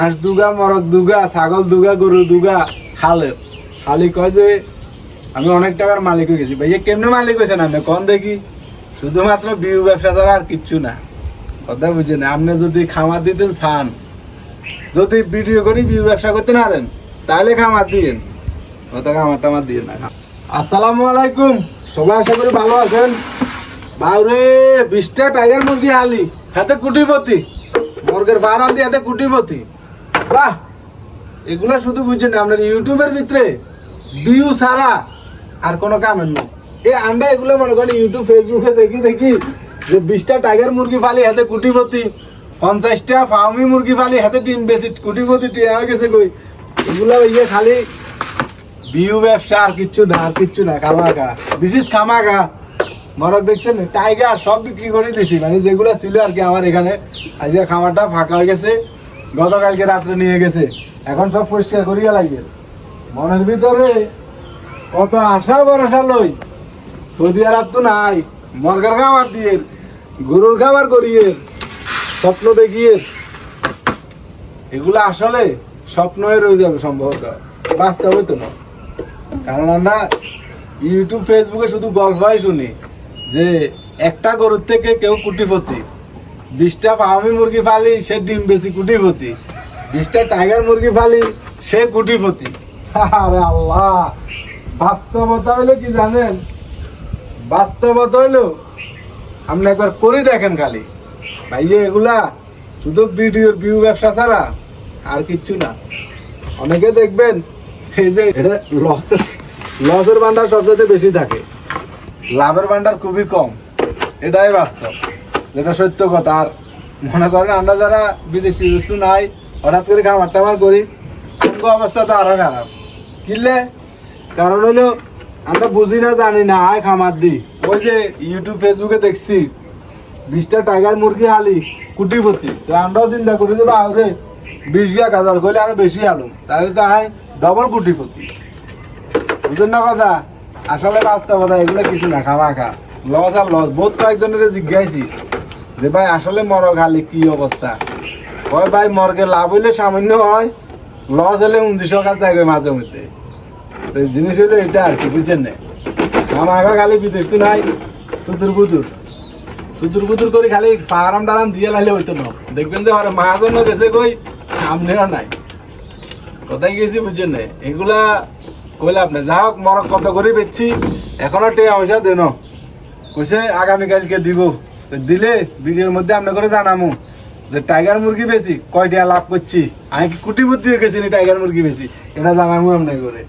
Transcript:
হাঁস দুগা মরক দুগা, ছাগল দুগা, গরু দুগা, খালের। খালি কয় যে আমি অনেক টাকার মালিক হয়ে গেছি। ভাইয়া, কেমনে মালিক হয়েছেন আপনি? কন দেখি। শুধুমাত্র বিউ ব্যবসা ছাড়া আর কিচ্ছু না। কথা বুঝেন আপনি যদি খামার দিতেন, ছান। যদি ভিডিও করি বিউ ব্যবসা করতে না পারেন তাহলে খামার দিয়েন। অত খামার টামার দিয়ে না। আসসালামু আলাইকুম। সবাই আশা করি ভালো আছেন। বাউরে, বিশটা টাইগার মুরগি আলি। হাতে কুটিপতি। মর্গের বারান দিয়ে হাতে কুটিপতি। বাহ! এগুলা শুধু বুঝছেন আপনার ইউটিউবের ভিতরে ভিউ ছাড়া আর কোনো কামের নেই। এই আমরা এগুলো মনে করেন ইউটিউব ফেসবুকে দেখি দেখি যে বিশটা টাইগার মুরগি ফালি হাতে কুটিপতি, পঞ্চাশটা ফার্মি মুরগি ফালি হাতে ডিম বেশি কুটিপতি, টিয়া গেছে কই? এগুলো ইয়ে খালি বিউ ব্যবসা, আর কিচ্ছু না, আর কিচ্ছু না খামাকা দিস ইজ খামাকা মরক দেখছেন? টাইগার সব বিক্রি করে দিছি মানে যেগুলো ছিল আর কি আমার এখানে, আজকে খামারটা ফাঁকা হয়ে গেছে। গতকালকে রাত্রে নিয়ে গেছে। এখন সব পরিষ্কার করিয়া লাগবে। মনের ভিতরে কত আশা ভরসা লই। সৌদি আরব তো নাই, মর্গার খাবার দিয়ে, গরুর খাবার করিয়ে, স্বপ্ন দেখিয়ে। এগুলো আসলে স্বপ্নই রয়ে যাবে সম্ভবত, বাস্তবে তো না। কারণ আমরা ইউটিউব ফেসবুকে শুধু গল্পই শুনি যে একটা গরুর থেকে কেউ কুটিপতি। বিশটা ফার্মি মুরগি ফালি, সে ডিম বেশি কুটিপতি। বিশটা টাইগার মুরগি ফালি, সে কুটিপতি। আরে আল্লাহ, বাস্তবতা হইল কি জানেন? বাস্তবতা হইল, আপনি একবার করে দেখেন খালি। ভাইয়ে, এগুলা শুধু ভিডিওর ভিউ ব্যবসা ছাড়া আর কিচ্ছু না। অনেকে দেখবেন, এই যে এটা লসেস লসের ভান্ডার সবচেয়ে বেশি থাকে। লাভের ভান্ডার খুবই কম। এটাই বাস্তব। যেটা সত্য কথা। আর মনে করেন আমরা যারা বিদেশি বস্তু নাই, হঠাৎ করে খাবার টাবার করি সঙ্গ অবস্থা তো আরও খারাপ। কিনলে? কারণ হলো আমরা বুঝি না, জানি না, আয় খামার দিই ওই যে ইউটিউব ফেসবুকে দেখছি, বিশটা টাইগার মুরগি আলি কুটিপতি। তো আমরাও চিন্তা করি যে বাবরে বিশ বিঘা গাজার করলে আরও বেশি আলু তাহলে তো আয় ডবল কুটিপতি। বুঝলেন না কথা? আসলে বাস্তবতা, এগুলো কিছু না খাওয়া খা লস আর লস বহুত কয়েকজনের জিজ্ঞাসি যে ভাই, আসলে মরগ আলি কি অবস্থা? হয় ভাই মর্গে লাভ হইলে সামান্য হয়, লস হলে উনত্রিশশো কাছে যায় মাঝে মধ্যে। তো জিনিস হলো এটা আর কি, বুঝছেন না? আমাকে খালি বিদেশ তো নাই, সুদূর বুদুর। সুদূর বুদুর করে খালি ফারাম টারাম দিয়ে লাইলে হইতো না। দেখবেন যে আরে মাহাজন গেছে কই আমনেও নাই। কোথায় গেছি বুঝছেন না? এগুলা কইলে আপনি যা হোক, মরক কত করে বেচছি, এখনও টেয়া পয়সা দেন কইছে আগামীকালকে দিব। দিলে ভিডিওর মধ্যে আপনার করে জানামু যে টাইগার মুরগি বেশি, কয়টা লাভ করছি? আমি কি কুটি বুদ্ধি হয়ে গেছি টাইগার মুরগি বেশি? এটা জানামু আপনাকে। করে